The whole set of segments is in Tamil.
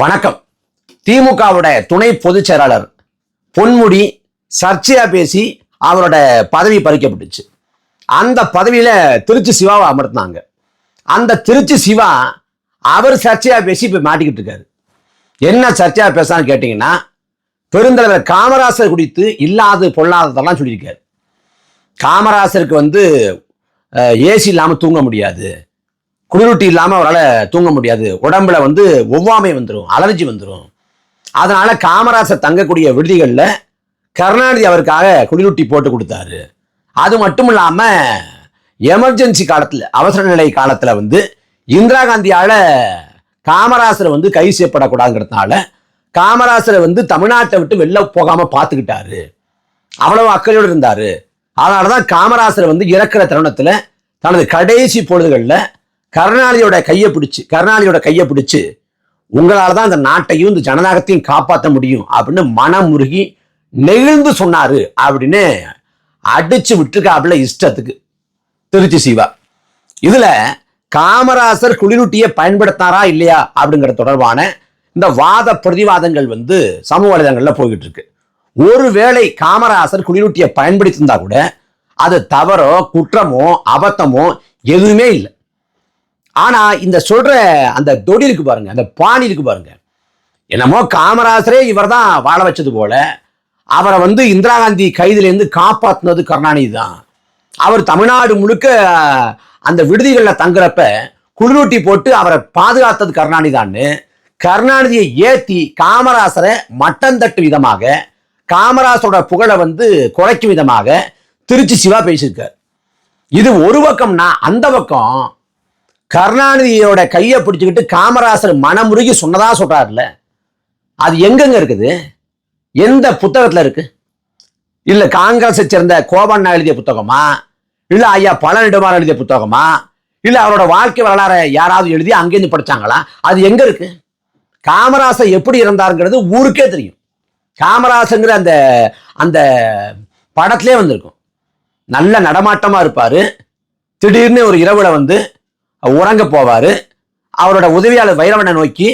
வணக்கம். திமுகவோட துணை பொதுச் செயலாளர் பொன்முடி சர்ச்சையா பேசி அவரோட பதவி பறிக்கப்பட்டுச்சு. அந்த பதவியில திருச்சி சிவாவை அமர்த்தினாங்க. அந்த திருச்சி சிவா அவர் சர்ச்சையா பேசி இப்ப மாட்டிக்கிட்டு இருக்காரு. என்ன சர்ச்சையா பேசான்னு கேட்டீங்கன்னா பெருந்தலைவர் காமராசர் குறித்து இல்லாது பொல்லாததெல்லாம் சொல்லியிருக்காரு. காமராசருக்கு வந்து ஏசி இல்லாமல் தூங்க முடியாது. குளிரூட்டி இல்லாமல் அவரால் தூங்க முடியாது. உடம்புல வந்து ஒவ்வாமை வந்துடும் அலர்ஜி வந்துடும் அதனால காமராசர் தங்கக்கூடிய விடுதிகளில் கருணாநிதி அவருக்காக குளிரூட்டி போட்டு கொடுத்தாரு. அது மட்டும் இல்லாமல் எமர்ஜென்சி காலத்தில் அவசர நிலை காலத்தில் வந்து இந்திரா காந்தியால் காமராசர் வந்து கைது செய்யப்படக்கூடாதுங்கிறதுனால காமராசரை வந்து தமிழ்நாட்டை விட்டு வெளில போகாமல் பார்த்துக்கிட்டாரு. அவ்வளவு அக்கறையோடு இருந்தார். அதனால தான் காமராசர் வந்து இறக்குற தருணத்தில் தனது கடைசி பொழுதுகளில் கருணாநிதியோட கையை பிடிச்சு கருணாநிதியோட கையை பிடிச்சு உங்களால தான் இந்த நாட்டையும் இந்த ஜனநாயகத்தையும் காப்பாற்ற முடியும் அப்படின்னு மனமுருகி நெகிழ்ந்து சொன்னாரு அப்படின்னு அடிச்சு விட்டுருக்காப்புல இஷ்டத்துக்கு. திருச்சி சிவா இதுல காமராசர் குளிரூட்டியை பயன்படுத்தினாரா இல்லையா அப்படிங்கிற தொடர்பான இந்த வாத பிரதிவாதங்கள் வந்து சமூக வலைதளங்கள்ல போய்கிட்டு இருக்கு ஒருவேளை காமராசர் குளிரூட்டியை பயன்படுத்தியிருந்தா கூட அது தவறோ குற்றமோ அபத்தமோ எதுவுமே இல்லை. ஆனா இந்த சொல்ற அந்த தொடி இருக்கு பாருங்க அந்த பாணி இருக்கு பாருங்க. என்னமோ காமராசரே இவர் தான் வாழ வச்சது போல அவரை வந்து இந்திரா காந்தி கைதிலேருந்து காப்பாற்றினது கருணாநிதி தான் அவர் தமிழ்நாடு முழுக்க அந்த விடுதிகளில் தங்குறப்ப குளிரூட்டி போட்டு அவரை பாதுகாத்தது கருணாநிதான்னு கருணாநிதியை ஏத்தி காமராசரை மட்டம் தட்டு விதமாக காமராசரோட புகழை வந்து குறைக்கும் விதமாக திருச்சி சிவா பேசியிருக்கார். இது ஒரு பக்கம்னா அந்த பக்கம் கருணாநிதியோட கையை பிடிச்சுக்கிட்டு காமராசர் மனமுருகி சொன்னதா சொல்றாருல அது எங்கெங்க இருக்குது? எந்த புத்தகத்துல இருக்கு? இல்ல காங்கிரஸை சேர்ந்த கோபண்ணா எழுதிய புத்தகமா? இல்ல ஐயா பழனிடுமார் எழுதிய புத்தகமா? இல்ல அவரோட வாழ்க்கை வரலாறை யாராவது எழுதி அங்கேருந்து படிச்சாங்களா? அது எங்க இருக்கு? காமராசர் எப்படி இருந்தாருங்கிறது ஊருக்கே தெரியும். காமராசங்கிற அந்த அந்த படத்திலே வந்திருக்கும். நல்ல நடமாட்டமா இருப்பாரு. திடீர்னு ஒரு இரவுல வந்து உறங்க போவார். அவரோட உதவியாளர் வைரவனை நோக்கி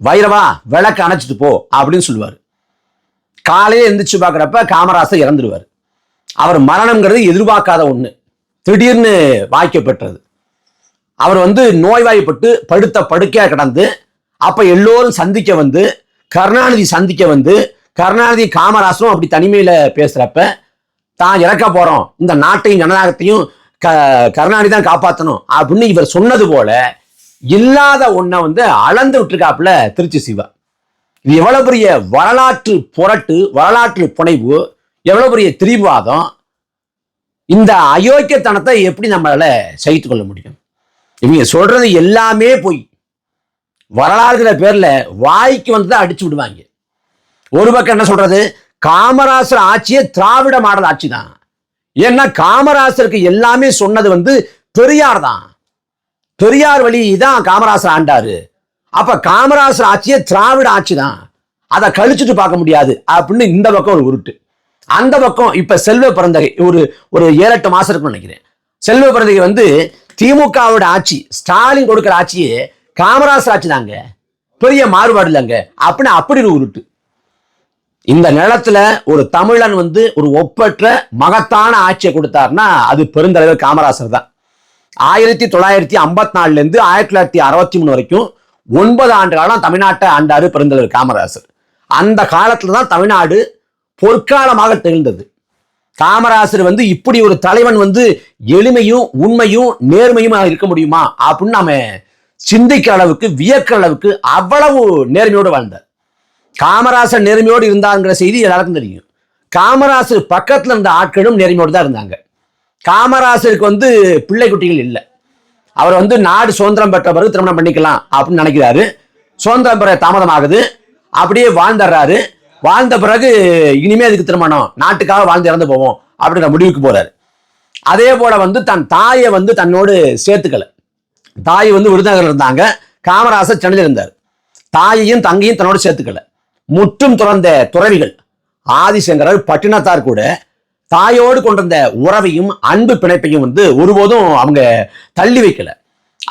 வைரவா விளக்கு அணைச்சிட்டு போ அப்படின்னு சொல்லுவார். காலையில எந்திரிச்சு பார்க்குறப்ப காமராசர் இறந்துடுவார் அவர் மரணம்ங்கிறது எதிர்பார்க்காத ஒன்று திடீர்னு வாய்க்கப்பெற்றது அவர் வந்து நோய்வாய்ப்பட்டு படுத்த படுக்கையாக கிடந்து அப்போ எல்லோரும் சந்திக்க வந்து கருணாநிதி சந்திக்க வந்து கருணாநிதி காமராசரும் அப்படி தனிமையில் பேசுகிறப்ப தான் இறக்க போகிறோம் இந்த நாட்டையும் ஜனநாயகத்தையும் க கருணாநிதி தான் காப்பாற்றணும் அப்படின்னு இவர் சொன்னது போல இல்லாத ஒன்றை வந்து அளந்து விட்டுருக்காப்புல திருச்சி சிவா. இது எவ்வளோ பெரிய வரலாற்று புரட்டு வரலாற்று புனைவு எவ்வளோ பெரிய திரிவாதம் இந்த அயோக்கியத்தனத்தை எப்படி நம்மளால சகித்து கொள்ள முடியும்? இவங்க சொல்றது எல்லாமே போய். வரலாறுகிற பேர்ல வாய்க்கு வந்து அடிச்சு விடுவாங்க. ஒரு பக்கம் என்ன சொல்றது? காமராசர் ஆட்சியே திராவிட மாடல் ஆட்சி தான் ஏன்னா காமராசருக்கு எல்லாமே சொன்னது வந்து பெரியார் தான். பெரியார் வழி தான் காமராசர் ஆண்டாரு. அப்ப காமராசர் ஆட்சியே திராவிட ஆட்சி தான். அதை கழிச்சுட்டு பார்க்க முடியாது. அப்படின்னு இந்த பக்கம் ஒரு உருட்டு. அந்த பக்கம் இப்ப செல்வ பிறந்தகை ஒரு ஒரு ஏழு எட்டு மாசம் இருக்குன்னு நினைக்கிறேன். செல்வ பிறந்தகை வந்து திமுகவோட ஆட்சி ஸ்டாலின் கொடுக்குற ஆட்சியே காமராசர் ஆட்சி தாங்க. பெரிய மாறுபாடு இல்லைங்க. அப்படின்னு அப்படி ஒரு உருட்டு. இந்த நிலத்துல ஒரு தமிழன் வந்து ஒரு ஒப்பற்ற மகத்தான ஆட்சியை கொடுத்தாருன்னா அது பெருந்தலைவர் காமராசர் தான். ஆயிரத்தி தொள்ளாயிரத்தி ஐம்பத்தி நாலுல இருந்து ஆயிரத்தி தொள்ளாயிரத்தி அறுபத்தி மூணு வரைக்கும் ஒன்பது ஆண்டு காலம் தமிழ்நாட்டை ஆண்டாரு பெருந்தலைவர் காமராசர். அந்த காலத்துல தான் தமிழ்நாடு பொற்காலமாக திகழ்ந்தது. காமராசர் வந்து இப்படி ஒரு தலைவன் வந்து எளிமையும் உண்மையும் நேர்மையுமாக இருக்க முடியுமா? அப்படின்னு நாம சிந்திக்கிற அளவுக்கு வியக்கிற அளவுக்கு அவ்வளவு நேர்மையோடு வாழ்ந்தார். காமராசர் நேர்மையோடு இருந்தாங்கிற செய்தி எல்லாருக்கும் தெரியும். காமராசர் பக்கத்தில் இருந்த ஆட்களும் நேர்மையோடு தான் இருந்தாங்க. காமராசருக்கு வந்து பிள்ளை குட்டிகள் இல்லை. அவர் வந்து நாடு சுதந்திரம் பெற்ற பிறகு திருமணம் பண்ணிக்கலாம் அப்படின்னு நினைக்கிறாரு. சுதந்திரம் பெற தாமதமாகுது. அப்படியே வாழ்ந்துடுறாரு. வாழ்ந்த பிறகு இனிமே அதுக்கு திருமணம். நாட்டுக்காக வாழ்ந்து இறந்து போவோம் அப்படிங்கிற முடிவுக்கு போறாரு. அதே போல வந்து தன் தாயை வந்து தன்னோடு சேர்த்துக்கல. தாய் வந்து விருதுநகர் இருந்தாங்க. காமராசர் சென்னையில் இருந்தார். தாயையும் தங்கையும் தன்னோடு சேர்த்துக்கல. முற்றும் துறந்த துறவிகள். ஆதிசங்கரர் பட்டினத்தார் கூட தாயோடு கொண்டிருந்த உறவையும் அன்பு பிணைப்பையும் வந்து ஒருபோதும் அவங்க தள்ளி வைக்கல.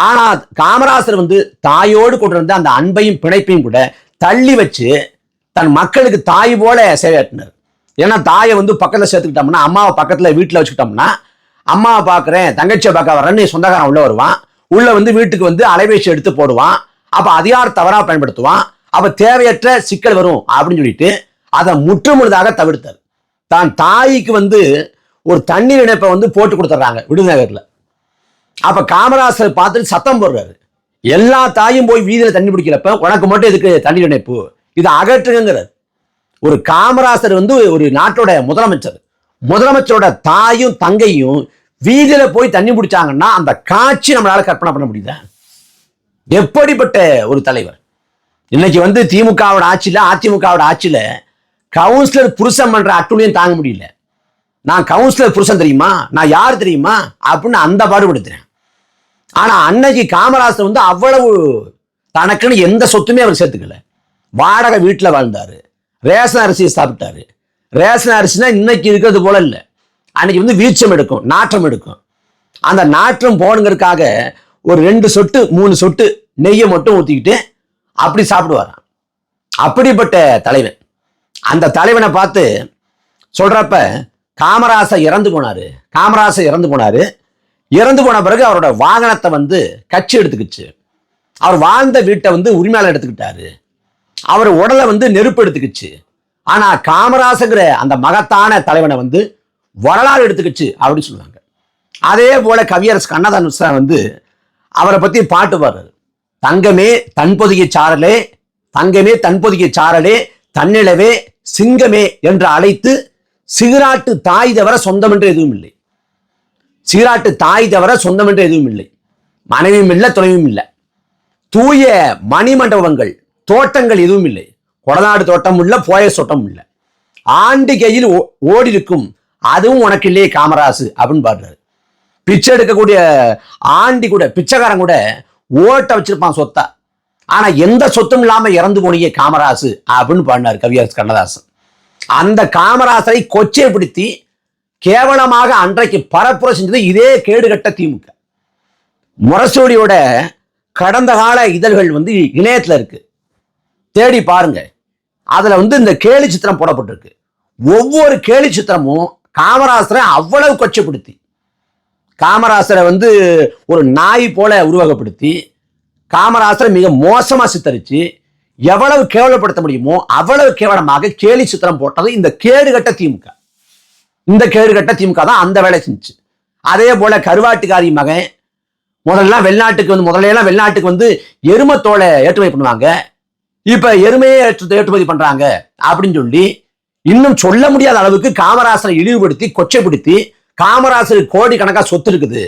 ஆனா காமராசர் வந்து தாயோடு கொண்டிருந்த அந்த அன்பையும் பிணைப்பையும் கூட தள்ளி வச்சு தன் மக்களுக்கு தாய் போல சேவையாற்றினார் ஏன்னா தாயை வந்து பக்கத்தில் சேர்த்துக்கிட்டோம்னா அம்மாவை பக்கத்தில் வீட்டில் வச்சுக்கிட்டோம்னா அம்மாவை பார்க்குறேன் தங்கச்சியை பார்க்க வரேன்னு சொந்தக்காரன் உள்ளே வருவான். உள்ளே வந்து வீட்டுக்கு வந்து அலைபேசி எடுத்து போடுவான். அப்போ அதிகாரம் தவறாக பயன்படுத்துவான். அப்ப தேவையற்ற சிக்கல் வரும் அப்படின்னு சொல்லிட்டு அதை முற்றுமுழுதாக தவிர்த்தார். தான் தாய்க்கு வந்து ஒரு தண்ணீர் இணைப்பை வந்து போட்டு கொடுத்துட்றாங்க விடுநகர்ல அப்ப காமராசர் பார்த்துட்டு சத்தம் போடுறாரு. எல்லா தாயும் போய் வீதியில் தண்ணி பிடிக்கிறப்ப உனக்கு மட்டும் இதுக்கு தண்ணீர் இணைப்பு? இதை அகற்றுங்கிறார் ஒரு காமராசர் வந்து ஒரு நாட்டோட முதலமைச்சர். முதலமைச்சரோட தாயும் தங்கையும் வீதியில போய் தண்ணி பிடிச்சாங்கன்னா அந்த காட்சி நம்மளால கற்பனை பண்ண முடியுதா? எப்படிப்பட்ட ஒரு தலைவர்? இன்னைக்கு வந்து திமுகவோட ஆட்சியில் அதிமுகவோட ஆட்சியில் கவுன்சிலர் புருஷன் பண்ணுற அட்டுழியம் தாங்க முடியல. நான் கவுன்சிலர் புருஷன் தெரியுமா? நான் யார் தெரியுமா? அப்படின்னு அந்த பாடுபடுத்துறேன். ஆனால் அன்னைக்கு காமராசர் வந்து அவ்வளவு தனக்குன்னு எந்த சொத்துமே அவர் சேர்த்துக்கல. வாடகை வீட்டில் வாழ்ந்தாரு. ரேஷன் அரிசியை சாப்பிட்டாரு. ரேஷன் அரிசினா இன்னைக்கு இருக்கிறது போல இல்லை. அன்னைக்கு வந்து வீச்சம் எடுக்கும் நாற்றம் எடுக்கும். அந்த நாற்றம் போகணுங்கிறதுக்காக ஒரு ரெண்டு சொட்டு மூணு சொட்டு நெய்யை மட்டும் ஊற்றிக்கிட்டு அப்படி சாப்பிடுவாராம் அப்படிப்பட்ட தலைவன். அந்த தலைவனை பார்த்து சொல்றப்ப காமராசர் இறந்து போனாரு. காமராசர் இறந்து போனாரு. இறந்து போன பிறகு அவரோட வாகனத்தை வந்து கட்சி எடுத்துக்கிச்சு. அவர் வாழ்ந்த வீட்டை வந்து உரிமையாளர் எடுத்துக்கிட்டாரு. அவர் உடலை வந்து நெருப்பு எடுத்துக்கிச்சு. ஆனா காமராசங்கிற அந்த மகத்தான தலைவனை வந்து வரலாறு எடுத்துக்கிச்சு அப்படின்னு சொல்லுவாங்க. அதே போல கவியரசு கண்ணதாசன் வந்து அவரை பத்தி பாட்டு பாடுறாரு. தங்கமே தன்பொதிகை சாரலே தங்கமே தன்பொதிகை சாரலே தன்னிலவே சிங்கமே என்று அழைத்து சிகிராட்டு தாய் தவிர சொந்தம் என்று எதுவும் இல்லை. சீராட்டு தாய் தவிர சொந்தம் என்று எதுவும் இல்லை. மனைவியும் இல்லை துணைவியும் இல்லை. தூய மணிமண்டபங்கள் தோட்டங்கள் எதுவும் இல்லை. கொடநாடு தோட்டம் இல்லை போய தோட்டம் இல்லை ஆண்டு கையில் ஓ- ஓடி இருக்கும் அதுவும் உனக்கு இல்லையே காமராசு அப்படின்னு பாடுறாரு. பிச்சை எடுக்கக்கூடிய ஆண்டி கூட பிச்சைக்காரன் கூட ஓட்ட வச்சிருப்பான் சொத்தா. ஆனா எந்த சொத்தும் இல்லாம இறந்து போனியே காமராசு அப்படின்னு பாடினார் கவியரசு கண்ணதாசன். அந்த காமராசரை கொச்சைப்படுத்தி கேவலமாக அன்றைக்கு பரப்புரை செஞ்சது இதே கேடுகட்ட திமுக. முரசொலியோட கடந்த கால இதழ்கள் வந்து இணையத்தில் இருக்கு. தேடி பாருங்க. அதுல வந்து இந்த கேலி சித்திரம் போடப்பட்டிருக்கு. ஒவ்வொரு கேலி சித்திரமும் காமராசரை அவ்வளவு கொச்சைப்படுத்தி. காமராசரை வந்து ஒரு நாய் போல உருவகப்படுத்தி காமராசரை மிக மோசமாக சித்தரித்து எவ்வளவு கேவலப்படுத்த முடியுமோ அவ்வளவு கேவலமாக கேலி சித்திரம் போட்டது இந்த கேடுகட்ட திமுக. இந்த கேடுகட்ட திமுக தான் அந்த வேலை செஞ்சுச்சு அதே போல கருவாட்டுக்காரி மகன் முதல்லாம் வெளிநாட்டுக்கு வந்து முதல்ல வெளிநாட்டுக்கு வந்து எருமத்தோலை ஏற்றுமதி பண்ணுவாங்க. இப்போ எருமையை ஏற்று ஏற்றுமதி பண்ணுறாங்க அப்படின்னு சொல்லி இன்னும் சொல்ல முடியாத அளவுக்கு காமராசரை இழிவுபடுத்தி கொச்சைப்படுத்தி காமராசருக்கு கோடி கணக்காக சொத்து இருக்குது.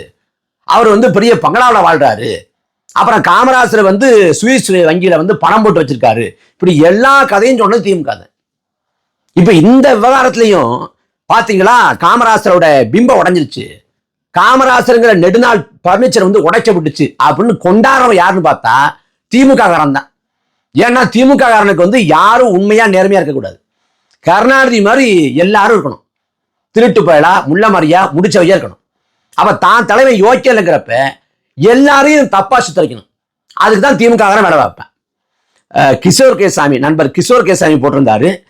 அவர் வந்து பெரிய பங்களாவில் வாழ்றாரு. அப்புறம் காமராசர் வந்து சுவிஸ் வங்கியில வந்து பணம் போட்டு வச்சிருக்காரு. இப்படி எல்லா கதையும் சொன்னது திமுக தான். இப்ப இந்த விவகாரத்திலையும் பாத்தீங்களா? காமராசரோட பிம்பம் உடஞ்சிருச்சு. காமராசருங்கிற நெடுநாள் பர்னிச்சர் வந்து உடைச்சப்பட்டுச்சு அப்படின்னு கொண்டாடுறவன் யாருன்னு பார்த்தா திமுக காரன் தான். ஏன்னா திமுக காரனுக்கு வந்து யாரும் உண்மையா நேர்மையா இருக்கக்கூடாது. கருணாநிதி மாதிரி எல்லாரும் இருக்கணும். திருட்டு பயலா முள்ள மாதிரியா முடிச்சவையா இருக்கணும். அப்ப தான் தலைமை யோக்கியலைங்கிறப்ப எல்லாரையும் தப்பா சித்தரிக்கணும். அதுக்கு தான் திமுக வேலை வைப்பேன் கிஷோர் கேசாமி நண்பர் கிஷோர் கேசாமி போட்டிருந்தாரு.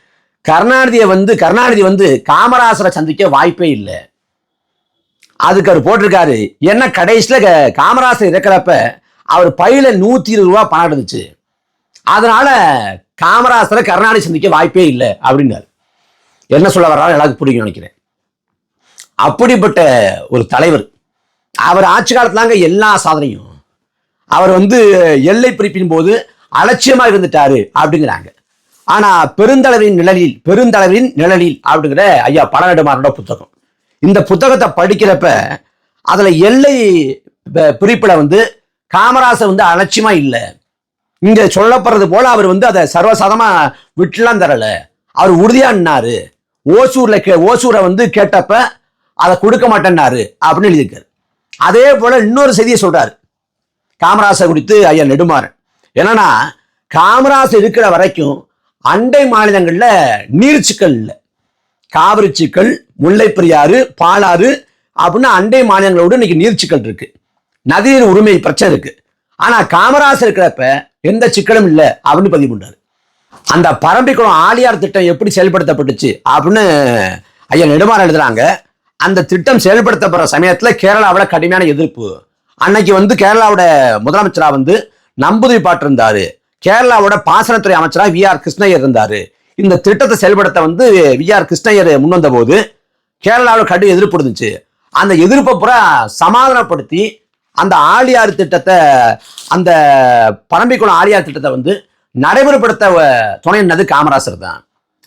கருணாநிதியை வந்து கருணாநிதி வந்து காமராசரை சந்திக்க வாய்ப்பே இல்லை. அதுக்கு அவர் போட்டிருக்காரு. என்ன கடைசியில் க- காமராசர் இருக்கிறப்ப அவர் பையில நூத்தி இருபது ரூபா பணம் இருந்துச்சு. அதனால காமராசரை கருணாநிதி சந்திக்க வாய்ப்பே இல்லை அப்படின்னாரு. என்ன சொல்ல வர்றாரு எனக்கு புரியும் நினைக்கிறேன். அப்படிப்பட்ட ஒரு தலைவர். அவர் ஆட்சி காலத்துலாங்க எல்லா சாதனையும். அவர் வந்து எல்லை பிரிப்பின் போது அலட்சியமாக இருந்துட்டாரு அப்படிங்கிறாங்க. ஆனால் பெருந்தளவின் நிழலில் பெருந்தளவின் நிழலில் அப்படிங்கிற ஐயா பழநெடுமாறனோட புத்தகம். இந்த புத்தகத்தை படிக்கிறப்ப அதில் எல்லை பிரிப்பில் வந்து காமராசர் வந்து அலட்சியமாக இல்லை. இங்கே சொல்லப்படுறது போல் அவர் வந்து அதை சர்வசாதமாக விட்டுலாம் தரலை. அவர் உறுதியாக நின்னாரு. ஓசூரில் கே ஓசூரை வந்து கேட்டப்ப அதை கொடுக்க மாட்டேன்னாரு அப்படின்னு எழுதியிருக்காரு. அதே போல இன்னொரு செய்தியை சொல்றாரு. காமராசை குறித்து ஐயா நெடுமாறன். என்னன்னா காமராசர் இருக்கிற வரைக்கும் அண்டை மாநிலங்களில் நீர்ச்சிக்கல் இல்லை. காவிரிச்சிக்கல் சிக்கல் பாலாறு அப்படின்னு அண்டை மாநிலங்களோடு இன்னைக்கு நீர்ச்சிக்கல் இருக்கு. நதியின் உரிமை பிரச்சனை இருக்கு. ஆனா காமராசர் இருக்கிறப்ப எந்த சிக்கலும் இல்லை அப்படின்னு பதிவு பண்றாரு. அந்த பரம்பிக்குளம் ஆலியார் திட்டம் எப்படி செயல்படுத்தப்பட்டுச்சு அப்படின்னு ஐயா நெடுமாறன் எழுதுறாங்க. அந்த திட்டம் செயல்படுத்தப்படுற சமயத்தில் கேரளாவில் கடுமையான எதிர்ப்பு. அன்னைக்கு வந்து கேரளாவோட முதலமைச்சராக வந்து நம்புதிரி பாட்டு கேரளாவோட பாசனத்துறை அமைச்சராக வி ஆர் கிருஷ்ணய்யர் இருந்தார். இந்த திட்டத்தை செயல்படுத்த வந்து வி ஆர் கிருஷ்ணய்யர் முன் போது கேரளாவில் கடும் எதிர்ப்பு இருந்துச்சு. அந்த எதிர்ப்பை பூரா சமாதானப்படுத்தி அந்த ஆழியார் திட்டத்தை அந்த பரம்பிக்குளம் ஆழியார் திட்டத்தை வந்து நடைமுறைப்படுத்த அஹ், காமராசர் தான்.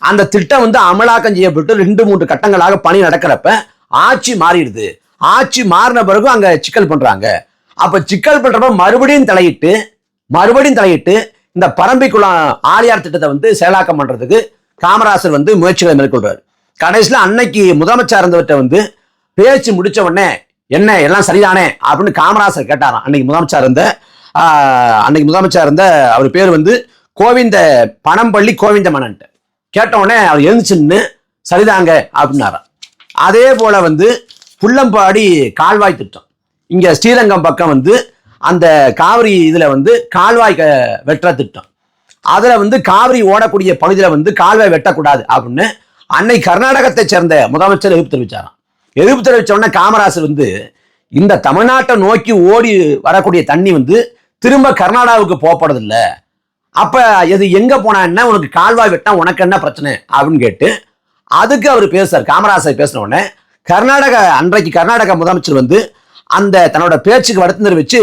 அந்த திட்டம் வந்து அமலாக்கம் செய்யப்பட்டு ரெண்டு மூன்று கட்டங்களாக பணி நடக்கிறப்ப ஆட்சி மாறிடுது. ஆட்சி மாறின பிறகு அங்க சிக்கல் பண்றாங்க. அப்ப சிக்கல் பண்றப்ப மறுபடியும் தலையிட்டு மறுபடியும் தலையிட்டு இந்த பரம்பிக்குளம் ஆழியார் திட்டத்தை வந்து செயலாக்கம் பண்றதுக்கு காமராசர் வந்து முயற்சிகளை மேற்கொள்றாரு. கடைசியில் அன்னைக்கு முதலமைச்சர் இருந்தவர்கிட்ட வந்து பேச்சு முடிச்ச உடனே என்ன எல்லாம் சரிதானே? அப்படின்னு காமராசர் கேட்டாராம். அன்னைக்கு முதலமைச்சர் இருந்த அன்னைக்கு முதலமைச்சர் இருந்த அவர் பேர் வந்து கோவிந்த பணம்பள்ளி கோவிந்த மன்னன்ட்டு கேட்ட உடனே அவர் எழுந்துச்சுன்னு சரிதாங்க அப்படின்னாராம். அதே போல வந்து புள்ளம்பாடி கால்வாய் திட்டம். இங்க ஸ்ரீரங்கம் பக்கம் வந்து அந்த காவிரி இதுல வந்து கால்வாய் க- வெட்டுற திட்டம். அதுல வந்து காவிரி ஓடக்கூடிய பகுதியில வந்து கால்வாய் வெட்டக்கூடாது அப்படின்னு அன்னை கர்நாடகத்தை சேர்ந்த முதலமைச்சர் எதிர்ப்பு தெரிவிச்சாராம். எதிர்ப்பு தெரிவிச்ச உடனே காமராசர் வந்து இந்த தமிழ்நாட்டை நோக்கி ஓடி வரக்கூடிய தண்ணி வந்து திரும்ப கர்நாடகாவுக்கு போகப்படுறதில்ல அப்போ இது எங்கே போனா என்ன? உனக்கு கால்வாய் வெட்டால் உனக்கு என்ன பிரச்சனை? அப்படின்னு கேட்டு அதுக்கு அவர் பேசுறார். காமராசர் பேசின உடனே கர்நாடக அன்றைக்கு கர்நாடக முதலமைச்சர் வந்து அந்த தன்னோட பேச்சுக்கு வருத்தம் தெரிவிச்சு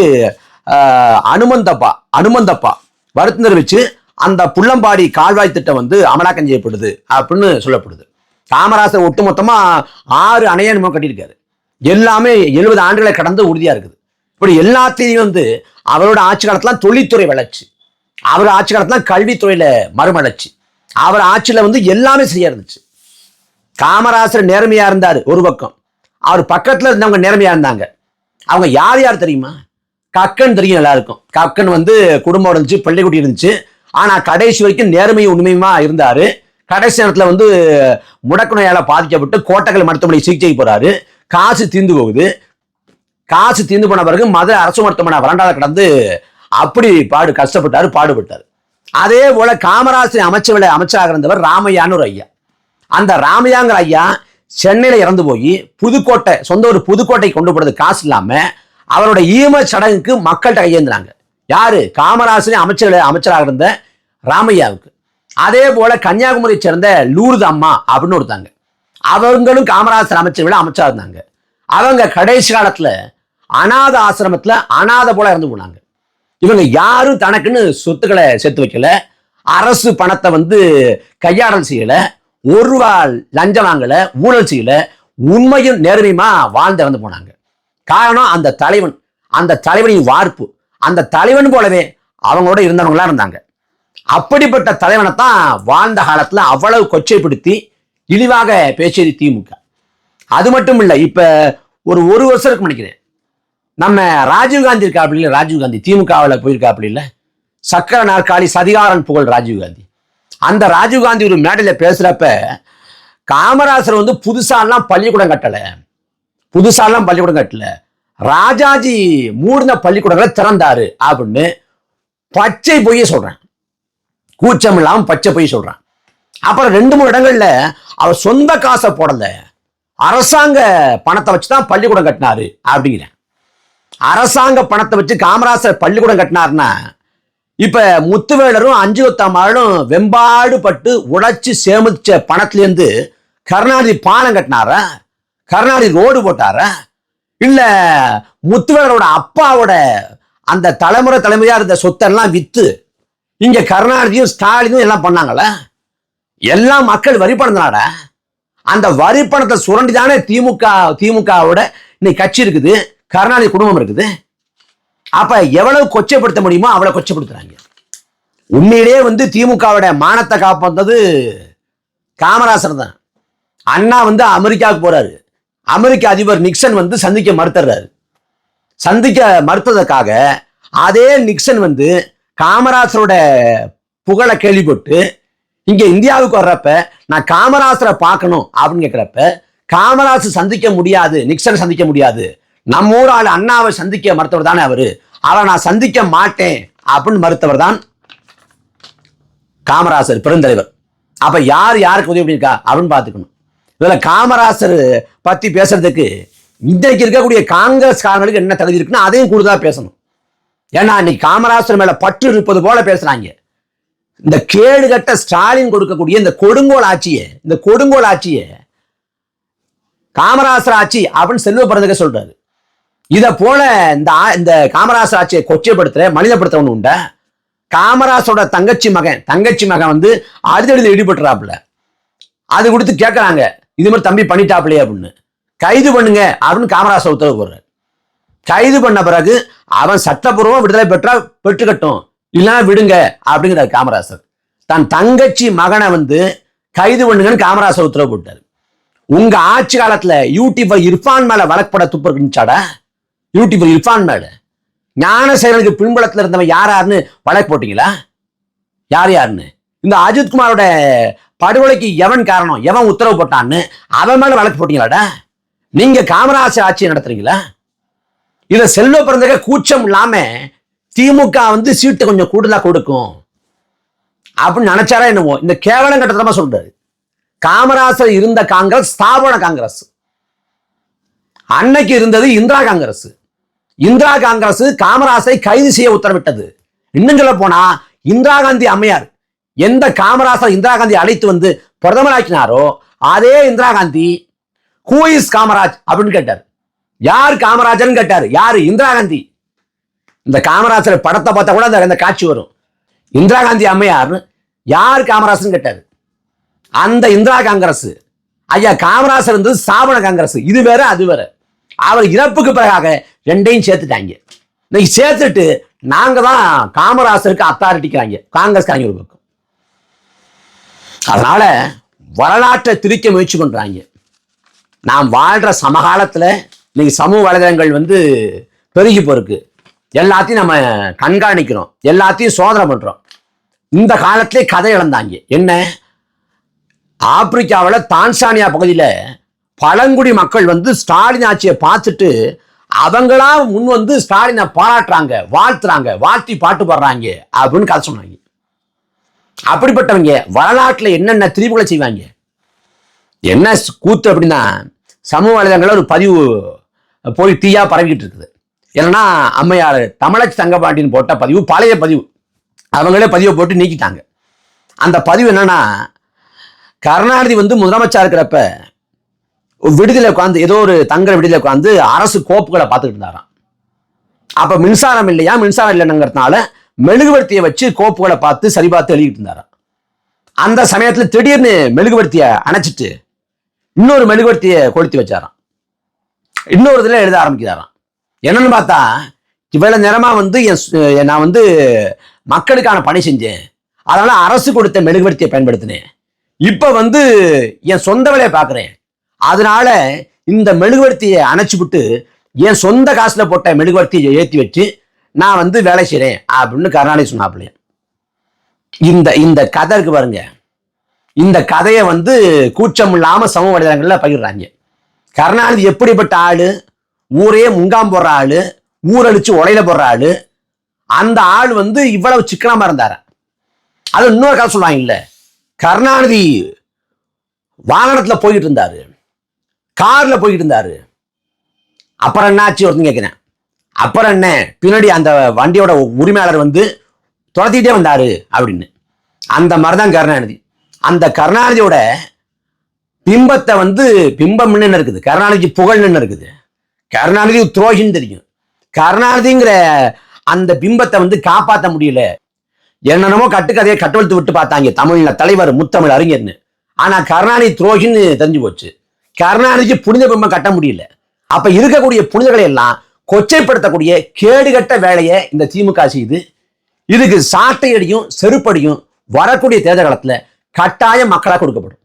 அனுமந்தப்பா அனுமந்தப்பா வருத்தம் தெரிவிச்சு அந்த புள்ளம்பாடி கால்வாய் திட்டம் வந்து அமலாக்கம் செய்யப்படுது அப்படின்னு சொல்லப்படுது. காமராசர் ஒட்டுமொத்தமா ஆறு அணையை நம்ம கட்டியிருக்காரு. எல்லாமே எழுபது ஆண்டுகளை கடந்து உறுதியா இருக்குது. இப்படி எல்லாத்தையும் வந்து அவரோட ஆட்சி காலத்துல தொழில்துறை வளர்ச்சி. அவர் ஆட்சி காலத்துல கல்வித்துறையில மறுமலர்ச்சி. அவர் ஆட்சியில வந்து எல்லாமே சரியா இருந்துச்சு. காமராசர் நேர்மையா இருந்தார் ஒரு பக்கம். அவர் பக்கத்துல இருந்தவங்க நேர்மையா இருந்தாங்க. அவங்க யார் யார் தெரியுமா? கக்கன் தெரியும் எல்லாருக்கும். கக்கன் வந்து குடும்பம் இருந்துச்சு பள்ளிக்குட்டி இருந்துச்சு. ஆனா கடைசி வரைக்கும் நேர்மையும் உண்மையுமா இருந்தாரு. கடைசி நேரத்துல வந்து முடக்கு நோயால பாதிக்கப்பட்டு கோட்டக்கல் மருத்துவமனை சிகிச்சைக்கு போறாரு. காசு தீர்ந்து போகுது. காசு தீர்ந்து போன பிறகு மதுரை அரசு மருத்துவமனை வறண்டாத கடந்து அப்படி பாடு கஷ்டப்பட்டாரு பாடுபட்டார். அதே போல காமராசர் அமைச்சர்களை அமைச்சராக இருந்தவர் ராமையான்னு ஒரு ஐயா. அந்த ராமையாங்கிற ஐயா சென்னையில் இறந்து போய் புதுக்கோட்டை சொந்த ஒரு புதுக்கோட்டை கொண்டு போடுறது காசு இல்லாமல் அவரோட ஈம சடங்குக்கு மக்கள்கிட்ட கையேந்தினாங்க. யாரு? காமராசனே அமைச்சர் அமைச்சராக இருந்த ராமையாவுக்கு. அதே போல கன்னியாகுமரியை சேர்ந்த லூர்து அம்மா அப்படின்னு ஒருத்தாங்க. அவங்களும் காமராசர் விட அமைச்சராக இருந்தாங்க. அவங்க கடைசி காலத்தில் அநாத ஆசிரமத்தில் அனாதை போல இறந்து போனாங்க. இவங்க யாரும் தனக்குன்னு சொத்துக்களை சேர்த்து வைக்கல. அரசு பணத்தை வந்து கையாடல் செய்யலை. ஒரு ரூபா லஞ்சம் வாங்கல ஊழல் செய்யல உண்மையும் நேர்மையுமா வாழ்ந்து இறந்து போனாங்க. காரணம் அந்த தலைவன் அந்த தலைவனின் வார்ப்பு. அந்த தலைவன் போலவே அவங்களோட இருந்தவங்களா இருந்தாங்க. அப்படிப்பட்ட தலைவனை தான் வாழ்ந்த காலத்துல அவ்வளவு கொச்சைப்படுத்தி இழிவாக பேசியது திமுக. அது மட்டும் இல்லை இப்ப ஒரு ஒரு வருஷம் இருக்கு நினைக்கிறேன். நம்ம ராஜீவ்காந்தி அப்படி இல்லை ராஜீவ்காந்தி திமுகவில் போயிருக்காப்புல இல்லை? சக்கர நாற்காலி சதிகாரன் புகழ் ராஜீவ்காந்தி அந்த ராஜீவ்காந்தி ஒரு மேடையில் பேசுகிறப்ப காமராசர் வந்து புதுசாலாம் பள்ளிக்கூடம் கட்டலை. புதுசாலாம் பள்ளிக்கூடம் கட்டலை. ராஜாஜி மூடின பள்ளிக்கூடங்களை திறந்தாரு அப்படின்னு பச்சை பொய்ய சொல்கிறேன் கூச்சம் இல்லாமல் பச்சை பொய் சொல்கிறான் அப்புறம் ரெண்டு மூணு இடங்களில் அவர் சொந்த காசை போடலை. அரசாங்க பணத்தை வச்சு தான் பள்ளிக்கூடம் கட்டினாரு அப்படிங்கிறேன். அரசாங்க பணத்தை வச்சு காமராசர் பள்ளிக்கூடம் கட்டினாருன்னா இப்ப முத்துவேலரும் அஞ்சு ஒத்தாமாலும் வெம்பாடு பட்டு உழைச்சு சேமிச்ச பணத்திலேருந்து கருணாநிதி பாலம் கட்டினாரா? கருணாநிதி ரோடு போட்டாரா? இல்ல முத்துவேலரோட அப்பாவோட அந்த தலைமுறை தலைமுறையா இருந்த சொத்தெல்லாம் வித்து இங்க கருணாநிதியும் ஸ்டாலினும் எல்லாம் பண்ணாங்களே? எல்லாம் மக்கள் வரி பணத்தினாட? அந்த வரி பணத்தை சுரண்டி தானே திமுக திமுகவோட இன்னைக்கு கட்சி இருக்குது கருணாநிதி குடும்பம் இருக்குது. அப்ப எவ்வளவு கொச்சைப்படுத்த முடியுமோ அவ்வளவு கொச்சைப்படுத்துறாங்க. உண்மையிலேயே வந்து திமுகவோட மானத்தை காப்பாந்தது காமராசர் தான். அண்ணா வந்து அமெரிக்காவுக்கு போறாரு. அமெரிக்க அதிபர் நிக்சன் வந்து சந்திக்க மறுத்துறாரு. சந்திக்க மறுத்ததுக்காக அதே நிக்சன் வந்து காமராசரோட புகழை கேள்விப்பட்டு இங்க இந்தியாவுக்கு வர்றப்ப நான் காமராசரை பார்க்கணும் அப்படின்னு கேட்கிறப்ப காமராசர் சந்திக்க முடியாது நிக்சன் சந்திக்க முடியாது. நம்ம ஊர் ஆள் அண்ணாவை சந்திக்க மறுத்தவர் தானே அவரு. அவரை நான் சந்திக்க மாட்டேன் அப்படின்னு மறுத்தவர் தான் காமராசர் பெருந்தலைவர். அப்ப யார் யாருக்கு உதவி பண்ணியிருக்கா அப்படின்னு பார்த்துக்கணும். இதுல காமராசர் பத்தி பேசுறதுக்கு இன்றைக்கு இருக்கக்கூடிய காங்கிரஸ் காரங்களுக்கு என்ன தகுதி இருக்குன்னு அதையும் கூடுதலா பேசணும். ஏன்னா இன்னைக்கு காமராசர் மேல பற்று இருப்பது போல பேசுறாங்க. இந்த கேடுகட்ட ஸ்டாலின் கொடுக்கக்கூடிய இந்த கொடுங்கோல் ஆட்சியை இந்த கொடுங்கோல் ஆட்சியை காமராசர் ஆட்சி அப்படின்னு செல்வ பிறந்தக சொல்றாரு. இத போல இந்த ஆ- இந்த காமராசர் ஆட்சியை கொச்சைப்படுத்துற மனிதப்படுத்த ஒண்ணு உண்டா? காமராஜோட தங்கச்சி மகன் தங்கச்சி மகன் வந்து அடுத்தடுத்து ஈடுபட்டுறாப்புல அது கொடுத்து கேட்கறாங்க இது மாதிரி தம்பி பண்ணிட்டாப்லையே அப்படின்னு. கைது பண்ணுங்க அப்படின்னு காமராசர் உத்தரவு போடுறாரு. கைது பண்ண பிறகு அவன் சட்டப்பூர்வம் விடுதலை பெற்றா பெற்றுக்கட்டும். இல்லைன்னா விடுங்க அப்படிங்கிறார் காமராசர். தன் தங்கச்சி மகனை வந்து கைது பண்ணுங்கன்னு காமராசர் உத்தரவு போட்டார். உங்க ஆட்சி காலத்துல யூடியூபர் இர்ஃபான் மேல வழக்கப்பட துப்பு இருந்துச்சாடா பியூட்டிஃபுல் இர்ஃபான் மேல ஞானசேகரனுக்கு பின்புலத்தில் இருந்தவன் யார் யாருன்னு வழக்கு போட்டீங்களா? யார் யாருன்னு இந்த அஜித்குமாரோட படுகொலைக்கு எவன் காரணம்? எவன் உத்தரவு போட்டான்னு அவன் மேலே வழக்கு போட்டீங்களாடா? நீங்கள் காமராஜர் ஆட்சி நடத்துறீங்களா? இதை செல்வ பிறந்தக கூச்சம் இல்லாமல் திமுக வந்து சீட்டு கொஞ்சம் கூடுதலாக கொடுக்கும். அப்படின்னு நினைச்சாரா என்னவோ? இந்த கேவலம் கட்டத்தமா சொல்றாரு. காமராசர் இருந்த காங்கிரஸ் ஸ்தாபன காங்கிரஸ். அன்னைக்கு இருந்தது இந்திரா காங்கிரஸ். இந்திரா காங்கிரஸ் காமராசை கைது செய்ய உத்தரவிட்டது. இன்னும் சொல்ல போனா இந்திரா காந்தி அம்மையார் எந்த காமராசர் இந்திரா காந்தி அழைத்து வந்து பிரதமராக்கினாரோ அதே இந்திரா காந்தி ஹூ இஸ் காமராஜ்? அப்படின்னு கேட்டார். யார் காமராஜர்னு கேட்டார். யார்? இந்திரா காந்தி. இந்த காமராஜர் படத்தை பார்த்தா கூட அந்த காட்சி வரும். இந்திரா காந்தி அம்மையார் யார் காமராஜர்னு கேட்டார். அந்த இந்திரா காங்கிரஸ். ஐயா காமராசர் இருந்தது ஸ்தாபன காங்கிரஸ். இது வேற அது வேற. அவர் இறப்புக்கு பிறகாக ரெண்டையும் சேர்த்துட்டாங்க. இன்னைக்கு சேர்த்துட்டு நாங்க தான் காமராசருக்கு அத்தாரிட்டிக்கிறாங்க காங்கிரஸ்காரங்க ஒரு பக்கம் அதனால வரலாற்றை திரிக்க முயற்சி பண்றாங்க. நாம் வாழ்ற சமகாலத்துல இன்னைக்கு சமூக வலைதளங்கள் வந்து பெருகி போருக்கு. எல்லாத்தையும் நம்ம கண்காணிக்கிறோம். எல்லாத்தையும் சோதனை பண்றோம். இந்த காலத்திலே கதை இழந்தாங்க. என்ன? ஆப்பிரிக்காவில் தான்சானியா பகுதியில் பழங்குடி மக்கள் வந்து ஸ்டாலின் ஆட்சியை பார்த்துட்டு அவங்களா முன் வந்து ஸ்டாலினை பாராட்டுறாங்க வாழ்த்துறாங்க வாழ்த்தி பாட்டு பாடுறாங்க அப்படின்னு கதை சொன்னாங்க. அப்படிப்பட்டவங்க வரலாற்றில் என்னென்ன திரிவுகளை செய்வாங்க? என்ன கூத்து அப்படின்னா சமூக வலைதளங்களில் ஒரு பதிவு போய் தீயா பரவிக்கிட்டு இருக்குது. என்னன்னா அம்மையார் தமிழச்சி தங்கபாண்டியன் போட்ட பதிவு பழைய பதிவு. அவங்களே பதிவை போட்டு நீக்கிட்டாங்க. அந்த பதிவு என்னன்னா கருணாநிதி வந்து முதலமைச்சர் இருக்கிறப்ப விடுதலை உட்காந்து ஏதோ ஒரு தங்குற விடுதலை உட்காந்து அரசு கோப்புகளை பார்த்துக்கிட்டு இருந்தாராம். அப்போ மின்சாரம் இல்லையா? மின்சாரம் இல்லைங்கிறதுனால மெழுகுவர்த்தியை வச்சு கோப்புகளை பார்த்து சரி பார்த்து எழுதிட்டு இருந்தாராம். அந்த சமயத்தில் திடீர்னு மெழுகுவர்த்தியை அணைச்சிட்டு இன்னொரு மெழுகுவர்த்தியை கொளுத்தி வச்சாராம். இன்னொரு இதில் எழுத ஆரம்பிக்கிறாராம். என்னன்னு பார்த்தா இவ்வளவு நேரமா வந்து என் நான் வந்து மக்களுக்கான பணி செஞ்சேன். அதனால அரசு கொடுத்த மெழுகுவர்த்தியை பயன்படுத்தினேன். இப்ப வந்து என் சொந்த வேலையை பார்க்குறேன். அதனால இந்த மெழுகுவர்த்தியை அணைச்சு விட்டு என் சொந்த காசில் போட்ட மெழுகுவர்த்தியை ஏற்றி வச்சு நான் வந்து வேலை செய்கிறேன் அப்படின்னு கருணாநிதி சொன்னாப்புலையே. இந்த இந்த கதை இருக்கு பாருங்க. இந்த கதையை வந்து கூச்சம் இல்லாமல் சமூக வலைதளங்களில் பகிர்றாங்க. கருணாநிதி எப்படிப்பட்ட ஆள்? ஊரே முங்காம் போடுற ஆள்? ஊரழிச்சு உலையில போடுற ஆள்? அந்த ஆள் வந்து இவ்வளவு சிக்கனமாக இருந்தார்? அது இன்னொரு கதை சொல்லுவாங்க இல்லை கருணாநிதி வாகனத்தில் போய்கிட்டு இருந்தாரு. காரில் போய்கிட்டு இருந்தாரு. அப்புறம் என்னாச்சு ஒருத்தன் கேட்குறேன் அப்புறம் என்ன? பின்னாடி அந்த வண்டியோட உரிமையாளர் வந்து துரத்திக்கிட்டே வந்தாரு அப்படின்னு. அந்த மாதிரி தான் கருணாநிதி. அந்த கருணாநிதியோட பிம்பத்தை வந்து பிம்பம் நின்று இருக்குது கருணாநிதி புகழ் நின்று இருக்குது கருணாநிதி துரோகின்னு தெரியும். கருணாநிதிங்கிற அந்த பிம்பத்தை வந்து காப்பாற்ற முடியல. என்னென்னமோ கட்டுக்கதையை கட்டவழ்த்து விட்டு பார்த்தாங்க. தமிழ்ல தலைவர் முத்தமிழ் அறிஞர்னு. ஆனால் கருணாநிதி துரோகின்னு தெரிஞ்சு போச்சு. கருணாநிதிக்கு புனித பிம்பம் கட்ட முடியல. அப்ப இருக்கக்கூடிய புனிதர்களை எல்லாம் கொச்சைப்படுத்தக்கூடிய கேடுகட்ட வேலையை இந்த திமுக செய்து இதுக்கு சாட்டையடியும் செருப்படியும் வரக்கூடிய தேர்தல் காலத்துல கட்டாயம் மக்களாக கொடுக்கப்படும்.